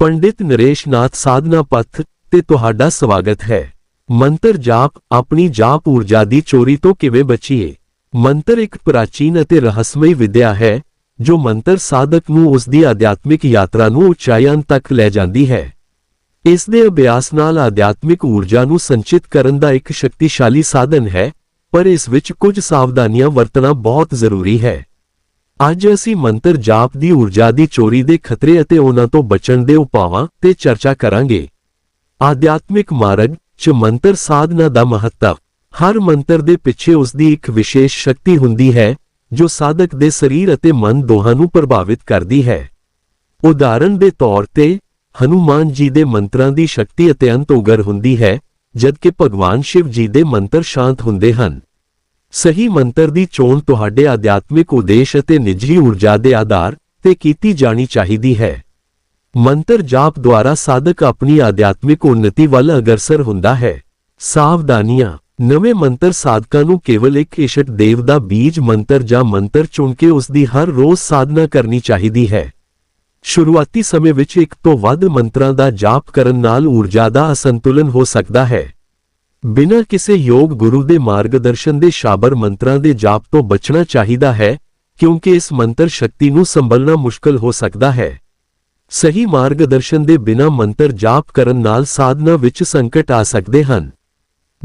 ਪੰਡਿਤ ਨਰੇਸ਼ ਨਾਥ ਸਾਧਨਾ ਪੱਥ ਤੇ ਤੁਹਾਡਾ ਸਵਾਗਤ ਹੈ। ਮੰਤਰ ਜਾਪ ਆਪਣੀ ਜਾਪ ਊਰਜਾ ਦੀ ਚੋਰੀ ਤੋਂ ਕਿਵੇਂ ਬਚੀਏ? ਮੰਤਰ ਇੱਕ ਪ੍ਰਾਚੀਨ ਅਤੇ ਰਹੱਸਮਈ ਵਿਦਿਆ ਹੈ, ਜੋ ਮੰਤਰ ਸਾਧਕ ਨੂੰ ਉਸ ਦੀ ਅਧਿਆਤਮਿਕ ਯਾਤਰਾ ਨੂੰ ਉਚਾਈਆਂ ਤੱਕ ਲੈ ਜਾਂਦੀ ਹੈ। ਇਸ ਦੇ ਅਭਿਆਸ ਨਾਲ ਅਧਿਆਤਮਿਕ ਊਰਜਾ ਨੂੰ ਸੰਚਿਤ ਕਰਨ ਦਾ ਇੱਕ ਸ਼ਕਤੀਸ਼ਾਲੀ ਸਾਧਨ ਹੈ, ਪਰ ਇਸ ਵਿੱਚ ਕੁਝ ਸਾਵਧਾਨੀਆਂ ਵਰਤਣਾ ਬਹੁਤ ਜ਼ਰੂਰੀ ਹੈ। ਅੱਜ ਅਸੀਂ ਮੰਤਰ ਜਾਪ ਦੀ ਊਰਜਾ ਦੀ ਚੋਰੀ ਦੇ ਖਤਰੇ ਅਤੇ ਉਹਨਾਂ ਤੋਂ ਬਚਣ ਦੇ ਉਪਾਵਾਂ ਤੇ ਚਰਚਾ ਕਰਾਂਗੇ। ਆਧਿਆਤਮਿਕ ਮਾਰਗ 'ਚ ਮੰਤਰ ਸਾਧਨਾ ਦਾ ਮਹੱਤਵ। ਹਰ ਮੰਤਰ ਦੇ ਪਿੱਛੇ ਉਸ ਦੀ ਇੱਕ ਵਿਸ਼ੇਸ਼ ਸ਼ਕਤੀ ਹੁੰਦੀ ਹੈ, ਜੋ ਸਾਧਕ ਦੇ ਸਰੀਰ ਅਤੇ ਮਨ ਦੋਹਾਂ ਨੂੰ ਪ੍ਰਭਾਵਿਤ ਕਰਦੀ ਹੈ। ਉਦਾਹਰਣ ਦੇ ਤੌਰ ਤੇ, ਹਨੂਮਾਨ ਜੀ ਦੇ ਮੰਤਰਾਂ ਦੀ ਸ਼ਕਤੀ ਅਤਿਅੰਤ ਉਗਰ ਹੁੰਦੀ ਹੈ, ਜਦਕਿ ਭਗਵਾਨ ਸ਼ਿਵ ਜੀ ਦੇ ਮੰਤਰ ਸ਼ਾਂਤ ਹੁੰਦੇ ਹਨ। ਸਹੀ ਮੰਤਰ ਦੀ ਚੋਣ ਤੁਹਾਡੇ ਅਧਿਆਤਮਿਕ ਉਦੇਸ਼ ਅਤੇ ਨਿੱਜੀ ਊਰਜਾ ਦੇ ਆਧਾਰ ਤੇ ਕੀਤੀ ਜਾਣੀ ਚਾਹੀਦੀ ਹੈ। ਮੰਤਰ ਜਾਪ ਦੁਆਰਾ ਸਾਧਕ ਆਪਣੀ ਅਧਿਆਤਮਿਕ ਉન્નਤੀ ਵੱਲ ਅਗਰਸਰ ਹੁੰਦਾ ਹੈ। ਸਾਵਧਾਨੀਆਂ, ਨਵੇਂ ਮੰਤਰ ਸਾਧਕਾਂ ਨੂੰ ਕੇਵਲ ਇੱਕ ਇਸ਼ਟ ਦੇਵ ਦਾ ਬੀਜ ਮੰਤਰ ਜਾਂ ਮੰਤਰ ਚੁਣ ਕੇ ਉਸ ਦੀ ਹਰ ਰੋਜ਼ ਸਾਧਨਾ ਕਰਨੀ ਚਾਹੀਦੀ ਹੈ। ਸ਼ੁਰੂਆਤੀ ਸਮੇਂ ਵਿੱਚ ਇੱਕ ਤੋਂ ਵੱਧ ਮੰਤਰਾਂ ਦਾ ਜਾਪ ਕਰਨ ਨਾਲ ਊਰਜਾ ਦਾ ਅਸੰਤੁਲਨ ਹੋ ਸਕਦਾ ਹੈ। ਬਿਨਾਂ ਕਿਸੇ ਯੋਗ ਗੁਰੂ ਦੇ ਮਾਰਗਦਰਸ਼ਨ ਦੇ ਸ਼ਾਬਰ ਮੰਤਰਾਂ ਦੇ ਜਾਪ ਤੋਂ ਬਚਣਾ ਚਾਹੀਦਾ ਹੈ, ਕਿਉਂਕਿ ਇਸ ਮੰਤਰ ਸ਼ਕਤੀ ਨੂੰ ਸੰਭਲਣਾ ਮੁਸ਼ਕਲ ਹੋ ਸਕਦਾ ਹੈ। ਸਹੀ ਮਾਰਗਦਰਸ਼ਨ ਦੇ ਬਿਨਾਂ ਮੰਤਰ ਜਾਪ ਕਰਨ ਨਾਲ ਸਾਧਨਾ ਵਿੱਚ ਸੰਕਟ ਆ ਸਕਦੇ ਹਨ।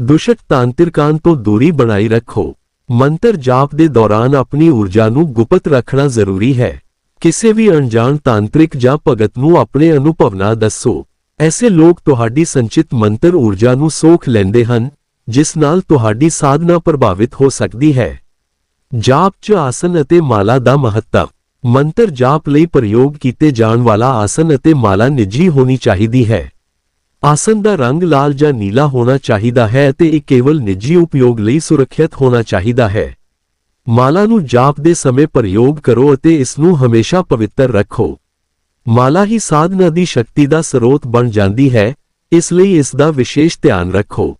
ਦੁਸ਼ਟ ਤਾਂਤਰਿਕਾਂ ਤੋਂ ਦੂਰੀ ਬਣਾਈ ਰੱਖੋ। ਮੰਤਰ ਜਾਪ ਦੇ ਦੌਰਾਨ ਆਪਣੀ ਊਰਜਾ ਨੂੰ ਗੁਪਤ ਰੱਖਣਾ ਜ਼ਰੂਰੀ ਹੈ। ਕਿਸੇ ਵੀ ਅਣਜਾਣ ਤਾਂਤਰਿਕ ਜਾਂ ਭਗਤ ਨੂੰ ਆਪਣੇ ਅਨੁਭਵ ਨਾ ਦੱਸੋ। ਐਸੇ ਲੋਕ ਤੁਹਾਡੀ ਸੰਚਿਤ ਮੰਤਰ ਊਰਜਾ ਨੂੰ ਸੋਖ ਲੈਂਦੇ ਹਨ, ਜਿਸ ਨਾਲ ਤੁਹਾਡੀ ਸਾਧਨਾ ਪ੍ਰਭਾਵਿਤ ਹੋ ਸਕਦੀ ਹੈ। ਜਾਪ 'ਚ ਆਸਨ ਅਤੇ ਮਾਲਾ ਦਾ ਮਹੱਤਵ। ਮੰਤਰ ਜਾਪ ਲਈ ਪ੍ਰਯੋਗ ਕੀਤੇ ਜਾਣ ਵਾਲਾ ਆਸਨ ਅਤੇ ਮਾਲਾ ਨਿੱਜੀ ਹੋਣੀ ਚਾਹੀਦੀ ਹੈ। ਆਸਨ ਦਾ ਰੰਗ ਲਾਲ ਜਾਂ ਨੀਲਾ ਹੋਣਾ ਚਾਹੀਦਾ ਹੈ ਅਤੇ ਇਹ ਕੇਵਲ ਨਿੱਜੀ ਉਪਯੋਗ ਲਈ ਸੁਰੱਖਿਅਤ ਹੋਣਾ ਚਾਹੀਦਾ ਹੈ। ਮਾਲਾ ਨੂੰ ਜਾਪ ਦੇ ਸਮੇਂ ਪ੍ਰਯੋਗ ਕਰੋ ਅਤੇ ਇਸ ਨੂੰ ਹਮੇਸ਼ਾ ਪਵਿੱਤਰ ਰੱਖੋ। ਮਾਲਾ ਹੀ ਸਾਧਨਾ ਦੀ ਸ਼ਕਤੀ ਦਾ ਸਰੋਤ ਬਣ ਜਾਂਦੀ ਹੈ, ਇਸ ਲਈ ਇਸ ਦਾ ਵਿਸ਼ੇਸ਼ ਧਿਆਨ ਰੱਖੋ।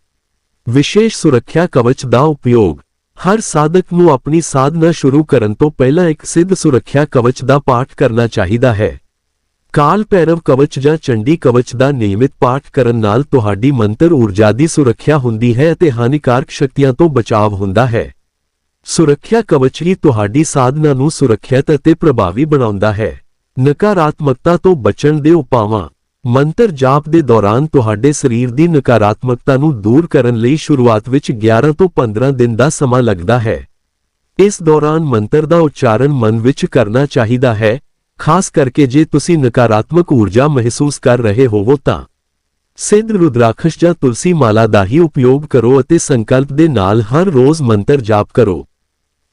ਵਿਸ਼ੇਸ਼ ਸੁਰੱਖਿਆ ਕਵਚ ਦਾ ਉਪਯੋਗ। ਹਰ ਸਾਧਕ ਨੂੰ ਆਪਣੀ ਸਾਧਨਾ ਸ਼ੁਰੂ ਕਰਨ ਤੋਂ ਪਹਿਲਾਂ ਇੱਕ ਸਿੱਧ ਸੁਰੱਖਿਆ ਕਵਚ ਦਾ ਪਾਠ ਕਰਨਾ ਚਾਹੀਦਾ ਹੈ। ਕਾਲ ਭੈਰਵ ਕਵਚ ਜਾਂ ਚੰਡੀ ਕਵਚ ਦਾ ਨਿਯਮਿਤ ਪਾਠ ਕਰਨ ਨਾਲ ਤੁਹਾਡੀ ਮੰਤਰ ਊਰਜਾ ਦੀ ਸੁਰੱਖਿਆ ਹੁੰਦੀ ਹੈ ਅਤੇ ਹਾਨੀਕਾਰਕ ਸ਼ਕਤੀਆਂ ਤੋਂ ਬਚਾਵ ਹੁੰਦਾ ਹੈ। ਸੁਰੱਖਿਆ ਕਵਚ ਹੀ ਤੁਹਾਡੀ ਸਾਧਨਾ ਨੂੰ ਸੁਰੱਖਿਅਤ ਅਤੇ ਪ੍ਰਭਾਵੀ ਬਣਾਉਂਦਾ ਹੈ। ਨਕਾਰਾਤਮਕਤਾ ਤੋਂ ਬਚਣ ਦੇ ਉਪਾਵਾਂ। ਮੰਤਰ ਜਾਪ ਦੇ ਦੌਰਾਨ ਤੁਹਾਡੇ ਸਰੀਰ ਦੀ ਨਕਾਰਾਤਮਕਤਾ ਨੂੰ ਦੂਰ ਕਰਨ ਲਈ ਸ਼ੁਰੂਆਤ ਵਿੱਚ 11 ਤੋਂ 15 ਦਿਨ ਦਾ ਸਮਾਂ ਲੱਗਦਾ ਹੈ। ਇਸ ਦੌਰਾਨ ਮੰਤਰ ਦਾ ਉਚਾਰਨ ਮਨ ਵਿੱਚ ਕਰਨਾ ਚਾਹੀਦਾ ਹੈ। ਖਾਸ ਕਰਕੇ ਜੇ ਤੁਸੀਂ ਨਕਾਰਾਤਮਕ ਊਰਜਾ ਮਹਿਸੂਸ ਕਰ ਰਹੇ ਹੋਵੋ ਤਾਂ। ਸਿੱਧ ਰੁਦਰਾਖਸ਼ ਜਾਂ ਤੁਲਸੀ ਮਾਲਾ ਦਾ ਹੀ ਉਪਯੋਗ ਕਰੋ ਅਤੇ ਸੰਕਲਪ ਦੇ ਨਾਲ ਹਰ ਰੋਜ਼ ਮੰਤਰ ਜਾਪ ਕਰੋ।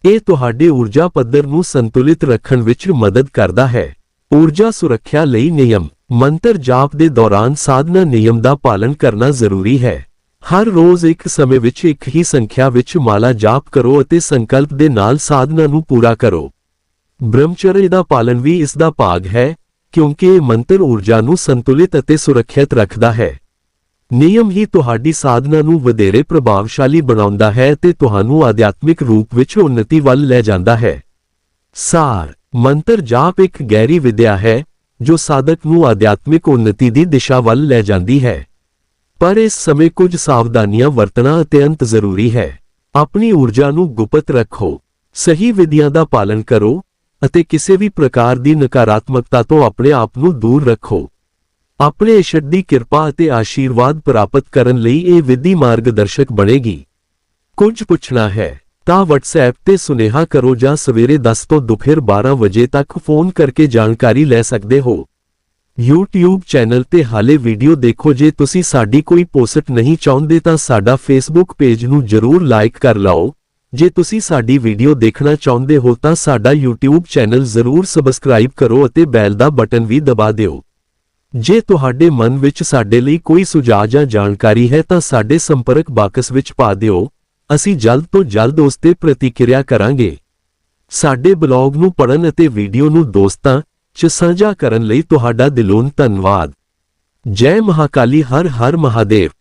ਇਹ ਤੁਹਾਡੇ ਊਰਜਾ ਪੱਧਰ ਨੂੰ ਸੰਤੁਲਿਤ ਰੱਖਣ ਵਿੱਚ ਮਦਦ ਕਰਦਾ ਹੈ। ਊਰਜਾ ਸੁਰੱਖਿਆ ਲਈ ਨਿਯਮ। ਮੰਤਰ ਜਾਪ ਦੇ ਦੌਰਾਨ ਸਾਧਨਾ ਨਿਯਮ ਦਾ ਪਾਲਣ ਕਰਨਾ ਜ਼ਰੂਰੀ ਹੈ। ਹਰ ਰੋਜ਼ ਇੱਕ ਸਮੇਂ ਵਿੱਚ ਇੱਕ ਹੀ ਸੰਖਿਆ ਵਿੱਚ ਮਾਲਾ ਜਾਪ ਕਰੋ ਅਤੇ ਸੰਕਲਪ ਦੇ ਨਾਲ ਸਾਧਨਾ ਨੂੰ ਪੂਰਾ ਕਰੋ। ਬ੍ਰਹਮਚਰਯ ਦਾ ਪਾਲਣ ਵੀ ਇਸ ਦਾ ਭਾਗ ਹੈ, ਕਿਉਂਕਿ ਇਹ ਮੰਤਰ ਊਰਜਾ ਨੂੰ ਸੰਤੁਲਿਤ ਅਤੇ ਸੁਰੱਖਿਅਤ ਰੱਖਦਾ ਹੈ। ਨਿਯਮ ਹੀ ਤੁਹਾਡੀ ਸਾਧਨਾ ਨੂੰ ਵਧੇਰੇ ਪ੍ਰਭਾਵਸ਼ਾਲੀ ਬਣਾਉਂਦਾ ਹੈ ਤੇ ਤੁਹਾਨੂੰ ਆਧਿਆਤਮਿਕ ਰੂਪ ਵਿੱਚ ਉન્નਤੀ ਵੱਲ ਲੈ ਜਾਂਦਾ ਹੈ। ਸਾਰ ਮੰਤਰ ਜਾਪ ਇੱਕ ਗਹਿਰੀ ਵਿਦਿਆ ਹੈ, ਜੋ ਸਾਧਕ ਨੂੰ ਆਧਿਆਤਮਿਕ ਉન્નਤੀ ਦੀ ਦਿਸ਼ਾ ਵੱਲ ਲੈ ਜਾਂਦੀ ਹੈ। ਪਰ ਇਸ ਸਮੇਂ ਕੁਝ ਸਾਵਧਾਨੀਆਂ ਵਰਤਣਾ ਅਤਿਅੰਤ ਜ਼ਰੂਰੀ ਹੈ। ਆਪਣੀ ਊਰਜਾ ਨੂੰ ਗੁਪਤ ਰੱਖੋ, ਸਹੀ ਵਿਧੀਆਂ ਦਾ ਪਾਲਣ ਕਰੋ, ਅਤੇ ਕਿਸੇ ਵੀ ਪ੍ਰਕਾਰ ਦੀ ਨਕਾਰਾਤਮਕਤਾ ਤੋਂ ਆਪਣੇ ਆਪ ਨੂੰ ਦੂਰ ਰੱਖੋ। ਆਪਣੇ ਇਸ਼ਟ ਦੀ ਕਿਰਪਾ ਅਤੇ ਆਸ਼ੀਰਵਾਦ ਪ੍ਰਾਪਤ ਕਰਨ ਲਈ ਇਹ ਵਿਧੀ ਮਾਰਗਦਰਸ਼ਕ ਬਣੇਗੀ। ਕੁਝ ਪੁੱਛਣਾ ਹੈ ਤਾਂ WhatsApp ਤੇ ਸੁਨੇਹਾ ਕਰੋ ਜਾਂ ਸਵੇਰੇ 10 ਤੋਂ ਦੁਪਹਿਰ 12 ਵਜੇ ਤੱਕ ਫੋਨ ਕਰਕੇ ਜਾਣਕਾਰੀ ਲੈ ਸਕਦੇ ਹੋ। YouTube ਚੈਨਲ ਤੇ ਹਾਲੇ ਵੀਡੀਓ ਦੇਖੋ। ਜੇ ਤੁਸੀਂ ਸਾਡੀ ਕੋਈ ਪੋਸਟ ਨਹੀਂ ਚਾਹੁੰਦੇ ਤਾਂ ਸਾਡਾ Facebook ਪੇਜ ਨੂੰ ਜਰੂਰ ਲਾਈਕ ਕਰ ਲਓ। ਜੇ ਤੁਸੀਂ ਸਾਡੀ ਵੀਡੀਓ ਦੇਖਣਾ ਚਾਹੁੰਦੇ ਹੋ ਤਾਂ ਸਾਡਾ YouTube ਚੈਨਲ ਜ਼ਰੂਰ ਸਬਸਕ੍ਰਾਈਬ ਕਰੋ ਅਤੇ ਬੈਲ ਦਾ ਬਟਨ ਵੀ ਦਬਾ ਦਿਓ। ਜੇ ਤੁਹਾਡੇ ਮਨ ਵਿੱਚ ਸਾਡੇ ਲਈ ਕੋਈ ਸੁਝਾਅ ਜਾਂ ਜਾਣਕਾਰੀ ਹੈ ਤਾਂ ਸਾਡੇ ਸੰਪਰਕ ਬਾਕਸ ਵਿੱਚ ਪਾ ਦਿਓ। ਅਸੀਂ ਜਲਦ ਤੋਂ ਜਲਦ ਉਸ ਤੇ ਪ੍ਰਤੀਕਿਰਿਆ ਕਰਾਂਗੇ। ਸਾਡੇ ਬਲੌਗ ਨੂੰ ਪੜ੍ਹਨ ਅਤੇ ਵੀਡੀਓ ਨੂੰ ਦੋਸਤਾਂ 'ਚ ਸਾਂਝਾ ਕਰਨ ਲਈ ਤੁਹਾਡਾ ਦਿਲੋਂ ਧੰਨਵਾਦ। ਜੈ ਮਹਾਕਾਲੀ, ਹਰ ਹਰ ਮਹਾਦੇਵ।